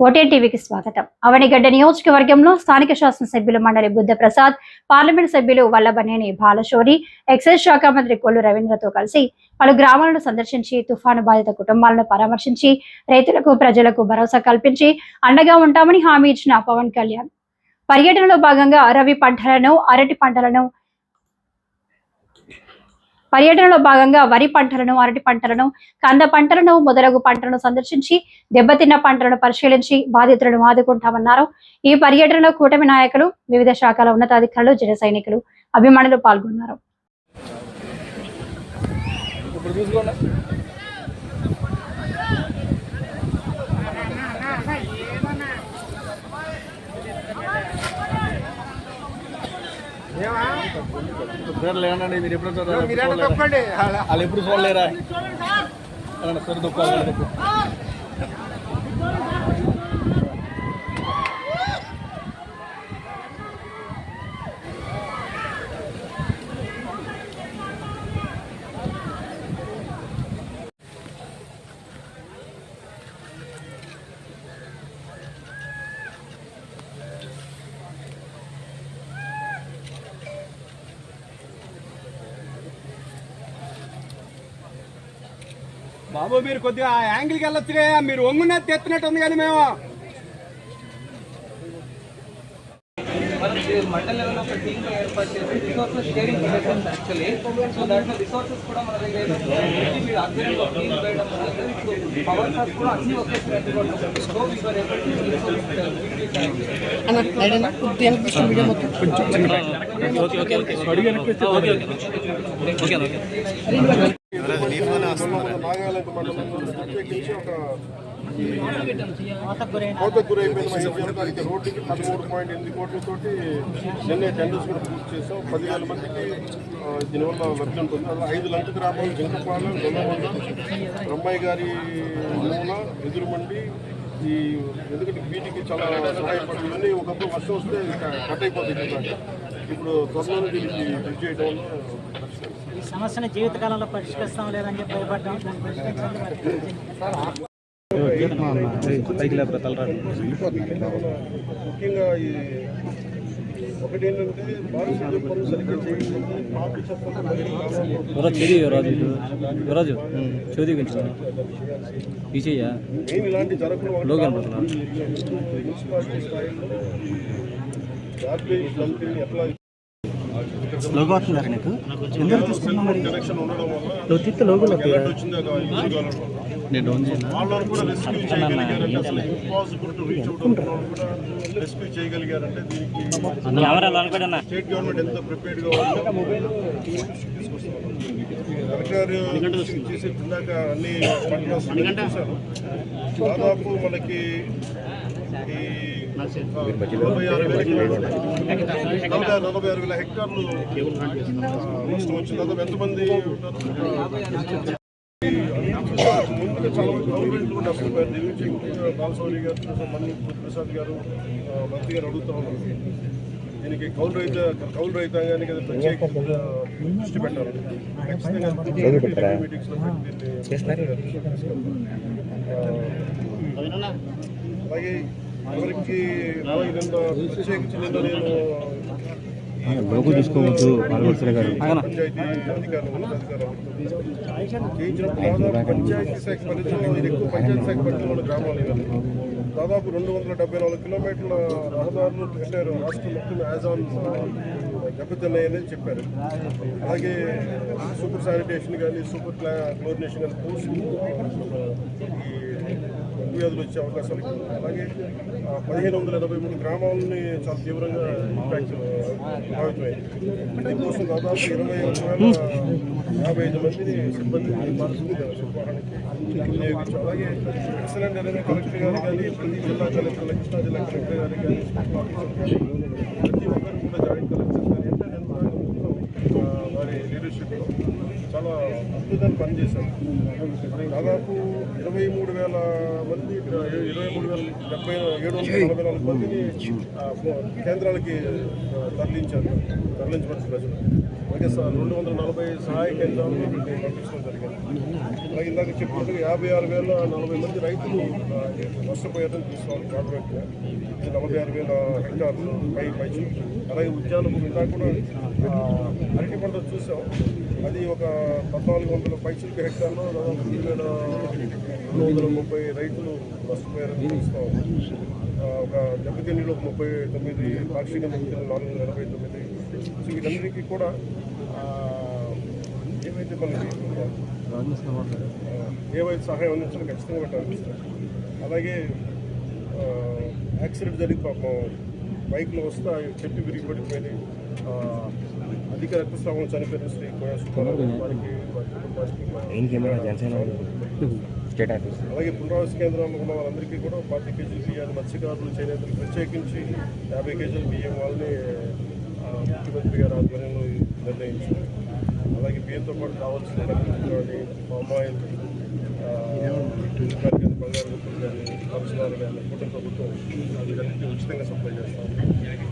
ఓటే టీవీకి స్వాగతం. అవనిగడ్డ నియోజకవర్గంలో స్థానిక శాసనసభ్యులు మండలి బుద్ధ ప్రసాద్ పార్లమెంట్ సభ్యులు వల్లభనేని బాలశౌరి ఎక్సైజ్ శాఖ మంత్రి కొల్లు రవీంద్రతో కలిసి పలు గ్రామాలను సందర్శించి తుఫాను బాధిత కుటుంబాలను పరామర్శించి రైతులకు ప్రజలకు భరోసా కల్పించి అండగా ఉంటామని హామీ ఇచ్చిన పవన్ కళ్యాణ్. పర్యటనలో భాగంగా రవి పంటలను అరటి పంటలను పర్యటనలో భాగంగా వరి పంటలను అరటి పంటలను కంద పంటలను మొదలగు పంటలను సందర్శించి దెబ్బతిన్న పంటలను పరిశీలించి బాధితులను ఆదుకుంటామన్నారు. ఈ పర్యటనలో కూటమి నాయకులు వివిధ శాఖల ఉన్నతాధికారులు జన సైనికులు అభిమానులు పాల్గొన్నారు. ఇప్పుడు చూసుకోండి సార్ లేదండి మీరు ఎప్పుడు? వాళ్ళు ఎప్పుడు చూడలేరా? సార్. దుఃఖాలు బాబు మీరు కొద్దిగా ఆ యాంగిల్కి వెళ్ళొచ్చుగా మీరు ఒంగునే తెత్తినట్టు ఉంది కానీ మేము. మండల్ లెవెల్ ఒక టీమ్ ఏర్పాటు చేసి రిసోర్సెస్ షేరింగ్ యాక్చువల్లీ సో దాంట్లో రిసోర్సెస్ కూడా మన దగ్గర ఏంటంటే మీరు ఆధ్వర్యంలో ఒక నాగాలాండ్ మండలంలో ప్రత్యేకించి ఒక కోత గురైపోయిన మా రోడ్డుకి పదమూడు పాయింట్ ఎనిమిది కోట్లతోటి నిన్నే టెండర్స్ కూడా పూర్తి చేసాం పదివేల మందికి దీనివల్ల లబ్ధి ఉంటుంది అలా ఐదు లంక గ్రామాలు జింకపాలెం దొల్లమండ బ్రహ్మయ్య గారి మూల ఎదురుమండి ఈ ఎందుకంటే వీటికి చాలా సహాయపడుతుందని ఒకప్పుడు వర్షం వస్తే కట్ అయిపోతుంది ఇప్పుడు త్వరలో దీనికి బ్రిడ్జ్ చేయడం వల్ల ఈ సమస్యను జీవితకాలంలో పరిష్కరిస్తాం లేదని చెప్పి భయపడ్డాం. ముఖ్యంగా ఈ ఒకటి ఏంటంటే పారిశుద్ధ్య పనులు సరిగ్గా కొంచెం తీసేయ్యా మెయిన్ ఇలాంటి జరగకుండా మున్సిపాలిటీ స్థాయిలో గార్బేజ్ డంపింగ్ ఎట్లా లోగో వస్తుందా నీకు. ఎందుకు తీసుకున్నావు మరి? కనెక్షన్ ఉండడం వల్ల నువ్వు తిత్తే లోగోలో ఉద్యోగాలలో. నేను స్టేట్ గవర్నమెంట్ ఎంత ప్రిపేర్డ్గా ఉందో. తీసుకొస్తున్నారు కలెక్టర్ చేసి ఇందాక అన్ని పట్టణాలు దాదాపు మనకి నలభై ఆరు వేల నలభై ఆరు- వేల హెక్టార్లు ఎంతమంది ఉంటారు ముందుగా చాలా మంది గవర్నమెంట్ కూడా నష్టపోయారు దీని బాలసౌరి గారు మన్ని ప్రసాద్ గారు మంత్రి గారు అడుగుతా ఉన్నారు దీనికి కౌలు రైత కౌలు రైతాంగానికి అది ప్రత్యేక దృష్టి పెట్టాలి ఖచ్చితంగా మీటింగ్స్లో పెట్టి అలాగే ఎవరికి ప్రత్యేకించి నిన్న నేను లోపు తీసుకోవద్దు పంచాయతీ దాదాపు పంచాయతీ శాఖ పరిధిలో ఇది ఎక్కువ పంచాయతీ శాఖ పరిధిలో ఉన్న గ్రామాలు ఇవన్నీ దాదాపు రెండు వందల డెబ్బై నాలుగు కిలోమీటర్ల రహదారులు అంటే రాష్ట్రం మొత్తం యాజ్ ఆన్ దెబ్బతిన్నాయని చెప్పారు. అలాగే సూపర్ శానిటేషన్ కానీ సూపర్ క్లా క్లోరినేషన్ కానీ పోస్ట్ ఈ వ్యాధులు వచ్చే అవకాశాలు అలాగే పదిహేను వందల ఎనభై మూడు గ్రామాలని చాలా తీవ్రంగా ఇంపాక్ట్ భావితమైంది దీనికోసం దాదాపు ఇరవై ఒక వేల యాభై ఐదు మందిని సిబ్బంది వినియోగించాం అలాగే ఎక్సలెంట్ అనేది కలెక్టర్ గారు కానీ ప్రతి జిల్లా కలెక్టర్ కృష్ణా జిల్లా కలెక్టర్ గారు కానీ ప్రతి ఒక్కరు కూడా జాయింట్ కలెక్టర్ కానీ వారి లీడర్షిప్లో చాలా అద్భుతంగా పనిచేశారు. దాదాపు ఇరవై మూడు వేల మంది ఇరవై మూడు వేల డెబ్బై ఏడు వందల నలభై నాలుగు మందిని కేంద్రాలకి తరలించారు తరలించబడిన ప్రజలు. అలాగే రెండు వందల నలభై సహాయ కేంద్రాలు పంపించడం జరిగింది. అలాగే ఇందాక చెప్పినట్టుగా యాభై ఆరు వేల నలభై మంది రైతులు నష్టపోయారని తీసుకోవాలి గవర్నమెంట్ నలభై ఆరు వేల హెక్టార్లు పై పైచి. అలాగే ఉద్యాన ఇందాక కూడా అరటి పంట చూసాం. అది ఒక పద్నాలుగు వందల పైచులకి హెక్టార్లో దాదాపు రెండు వేల రెండు వందల ముప్పై రైతులు నష్టపోయారని తీసుకోవాలి ఒక దెబ్బతిన్నీళ్ళు ఒక ముప్పై తొమ్మిది పాక్షిక దెబ్బతిన్నీళ్ళు నాలుగు వందల ఎనభై తొమ్మిది. సో వీటన్నిటికీ కూడా ఏవైతే మనకి ఏవైతే సహాయం అందించాలో ఖచ్చితంగా అందిస్తాం అలాగే యాక్సిడెంట్ జరిగి పాపం బైక్లో వస్తే చెట్టు విరిగి పడిపోయి అధిక రక్తస్రావం చనిపోయిన శ్రీ వారికి అలాగే పునరావాస కేంద్రంలో ఉన్న వాళ్ళందరికీ కూడా పాతి కేజీలు బియ్యాన్ని మత్స్యకారులు చేనేతలు ప్రత్యేకించి యాభై కేజీల బియ్యం వాళ్ళని ముఖ్యమంత్రి గారి ఆధ్వర్యంలో నిర్ణయించారు. అలాగే బియ్యంతో పాటు కావాల్సిన డబ్బులు కానీ పామాయిల్ కానీ బంగారు గుర్తులు కానీ పరిసరాలు కానీ కుటుంబ ప్రభుత్వం వీటన్నిటిని ఉచితంగా సప్లై చేస్తాం.